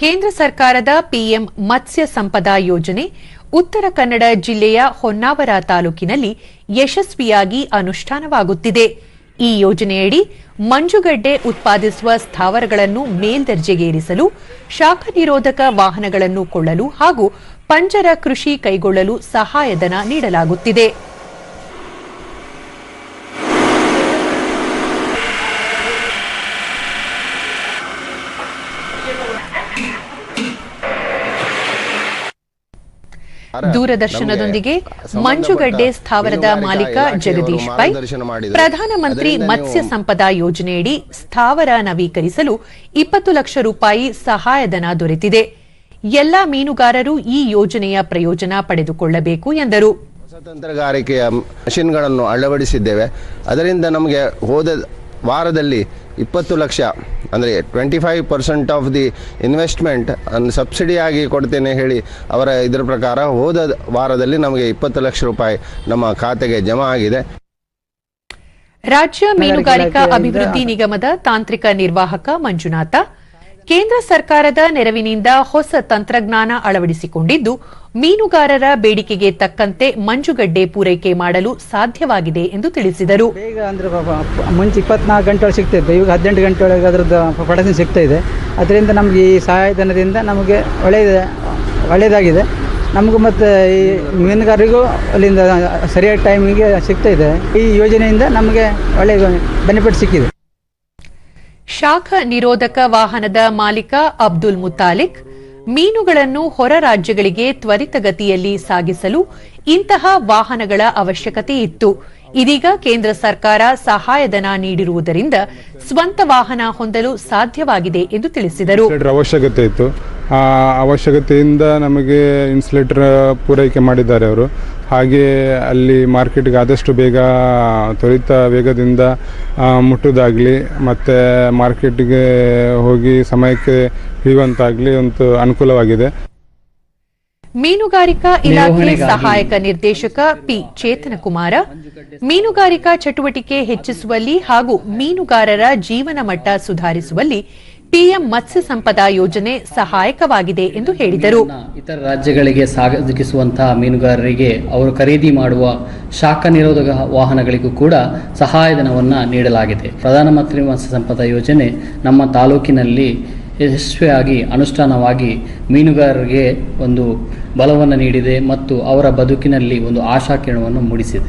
ಕೇಂದ್ರ ಸರ್ಕಾರದ ಪಿಎಂ ಮತ್ಸ್ಯ ಸಂಪದಾ ಯೋಜನೆ ಉತ್ತರ ಕನ್ನಡ ಜಿಲ್ಲೆಯ ಹೊನ್ನಾವರ ತಾಲೂಕಿನಲ್ಲಿ ಯಶಸ್ವಿಯಾಗಿ ಅನುಷ್ಠಾನವಾಗುತ್ತಿದೆ. ಈ ಯೋಜನೆಯಡಿ ಮಂಜುಗಡ್ಡೆ ಉತ್ಪಾದಿಸುವ ಸ್ಥಾವರಗಳನ್ನು ಮೇಲ್ದರ್ಜೆಗೇರಿಸಲು, ಶಾಖ ನಿರೋಧಕ ವಾಹನಗಳನ್ನು ಕೊಳ್ಳಲು ಹಾಗೂ ಪಂಜರ ಕೃಷಿ ಕೈಗೊಳ್ಳಲು ಸಹಾಯಧನ ನೀಡಲಾಗುತ್ತಿದೆ. ದೂರದರ್ಶನದೊಂದಿಗೆ ಮಂಜುಗಡ್ಡೆ ಸ್ಥಾವರದ ಮಾಲೀಕ ಜಗದೀಶ್ ಪೈ ಪ್ರಧಾನಮಂತ್ರಿ ಮತ್ಸ್ಯ ಸಂಪದ ಯೋಜನೆಯಡಿ ಸ್ಥಾವರ ನವೀಕರಿಸಲು ಇಪ್ಪತ್ತು ಲಕ್ಷ ರೂಪಾಯಿ ಸಹಾಯಧನ ದೊರೆತಿದೆ. ಎಲ್ಲಾ ಮೀನುಗಾರರು ಈ ಯೋಜನೆಯ ಪ್ರಯೋಜನ ಪಡೆದುಕೊಳ್ಳಬೇಕು ಎಂದರು. ತಂತ್ರಗಾರಿಕೆಯ ಮಷಿನ್ಗಳನ್ನು ಅಳವಡಿಸಿದ್ದೇವೆ. ಅದರಿಂದ ನಮಗೆ ಹೋದ ವಾರದಲ್ಲಿ ಇಪ್ಪತ್ತು ಲಕ್ಷ ಅಂದರೆ twenty five percent of the investment ಅನ್ನು ಸಬ್ಸಿಡಿಯಾಗಿ ಕೊಡ್ತೇನೆ ಹೇಳಿ ಅವರ ಇದರ ಪ್ರಕಾರ ಹೋದ ವಾರದಲ್ಲಿ ನಮಗೆ ಇಪ್ಪತ್ತು ಲಕ್ಷ ರೂಪಾಯಿ ನಮ್ಮ ಖಾತೆಗೆ ಜಮಾ ಆಗಿದೆ. ರಾಜ್ಯ ಮೀನುಗಾರಿಕಾ ಅಭಿವೃದ್ಧಿ ನಿಗಮದ ತಾಂತ್ರಿಕ ನಿರ್ವಾಹಕ ಮಂಜುನಾಥ ಕೇಂದ್ರ ಸರ್ಕಾರದ ನೆರವಿನಿಂದ ಹೊಸ ತಂತ್ರಜ್ಞಾನ ಅಳವಡಿಸಿಕೊಂಡಿದ್ದು ಮೀನುಗಾರರ ಬೇಡಿಕೆಗೆ ತಕ್ಕಂತೆ ಮಂಜುಗಡ್ಡೆ ಪೂರೈಕೆ ಮಾಡಲು ಸಾಧ್ಯವಾಗಿದೆ ಎಂದು ತಿಳಿಸಿದರು. ಬೇಗ ಅಂದರೆ ಮುಂಚೆ ಇಪ್ಪತ್ನಾಲ್ಕು ಗಂಟೆ ಒಳಗೆ ಈಗ ಇವಾಗ ಹದಿನೆಂಟು ಗಂಟೆ ಒಳಗೆ ಅದರದ್ದು ಪ್ರೊಡಕ್ಷನ್ ಸಿಗ್ತಾ ಇದೆ. ಅದರಿಂದ ನಮಗೆ ಈ ಸಹಾಯಧನದಿಂದ ನಮಗೆ ಒಳ್ಳೆಯದ ಒಳ್ಳೆಯದಾಗಿದೆ. ನಮಗೂ ಮತ್ತು ಈ ಮೀನುಗಾರರಿಗೂ ಅಲ್ಲಿಂದ ಸರಿಯಾದ ಟೈಮಿಗೆ ಸಿಗ್ತಾ ಇದೆ. ಈ ಯೋಜನೆಯಿಂದ ನಮಗೆ ಒಳ್ಳೆಯ ಬೆನಿಫಿಟ್ ಸಿಕ್ಕಿದೆ. ಶಾಖ ನಿರೋಧಕ ವಾಹನದ ಮಾಲೀಕ ಅಬ್ದುಲ್ ಮುತಾಲಿಕ್ ಮೀನುಗಳನ್ನು ಹೊರ ರಾಜ್ಯಗಳಿಗೆ ತ್ವರಿತಗತಿಯಲ್ಲಿ ಸಾಗಿಸಲು ಇಂತಹ ವಾಹನಗಳ ಅವಶ್ಯಕತೆ ಇತ್ತು. ಇದೀಗ ಕೇಂದ್ರ ಸರ್ಕಾರ ಸಹಾಯಧನ ನೀಡಿರುವುದರಿಂದ ಸ್ವಂತ ವಾಹನ ಹೊಂದಲು ಸಾಧ್ಯವಾಗಿದೆ ಎಂದು ತಿಳಿಸಿದರು. ಅವಶ್ಯಕತೆಯಿಂದ ನಮಗೆ ಇನ್ಸುಲೇಟರ್ ಪೂರೈಕೆ ಮಾಡಿದ್ದಾರೆ ಅವರು. ಹಾಗೆ ಅಲ್ಲಿ ಮಾರ್ಕೆಟ್ಗೆ ಆದಷ್ಟು ಬೇಗ ತ್ವರಿತ ವೇಗದಿಂದ ಮುಟ್ಟೋದಾಗಲಿ ಮತ್ತು ಮಾರ್ಕೆಟ್ಗೆ ಹೋಗಿ ಸಮಯಕ್ಕೆ ಹಿಡಿಯುವಂತಾಗಲಿ ಒಂದು ಅನುಕೂಲವಾಗಿದೆ. ಮೀನುಗಾರಿಕಾ ಇಲಾಖೆ ಸಹಾಯಕ ನಿರ್ದೇಶಕ ಪಿ. ಚೇತನ ಕುಮಾರ ಮೀನುಗಾರಿಕಾ ಚಟುವಟಿಕೆ ಹೆಚ್ಚಿಸುವಲ್ಲಿ ಹಾಗೂ ಮೀನುಗಾರರ ಜೀವನ ಮಟ್ಟ ಸುಧಾರಿಸುವಲ್ಲಿ ಪಿಎಂ ಮತ್ಸ್ಯ ಸಂಪದ ಯೋಜನೆ ಸಹಾಯಕವಾಗಿದೆ ಎಂದು ಹೇಳಿದರು. ಇತರ ರಾಜ್ಯಗಳಿಗೆ ಸಾಗಿಸುವಂತಹ ಮೀನುಗಾರರಿಗೆ ಅವರು ಖರೀದಿ ಮಾಡುವ ಶಾಖ ನಿರೋಧಕ ವಾಹನಗಳಿಗೂ ಕೂಡ ಸಹಾಯಧನವನ್ನು ನೀಡಲಾಗಿದೆ. ಪ್ರಧಾನಮಂತ್ರಿ ಮತ್ಸ್ಯ ಸಂಪದ ಯೋಜನೆ ನಮ್ಮ ತಾಲೂಕಿನಲ್ಲಿ ಯಶಸ್ವಿಯಾಗಿ ಅನುಷ್ಠಾನವಾಗಿ ಮೀನುಗಾರರಿಗೆ ಒಂದು ಬಲವನ್ನು ನೀಡಿದೆ ಮತ್ತು ಅವರ ಬದುಕಿನಲ್ಲಿ ಒಂದು ಆಶಾಕಿರಣವನ್ನು ಮೂಡಿಸಿದೆ.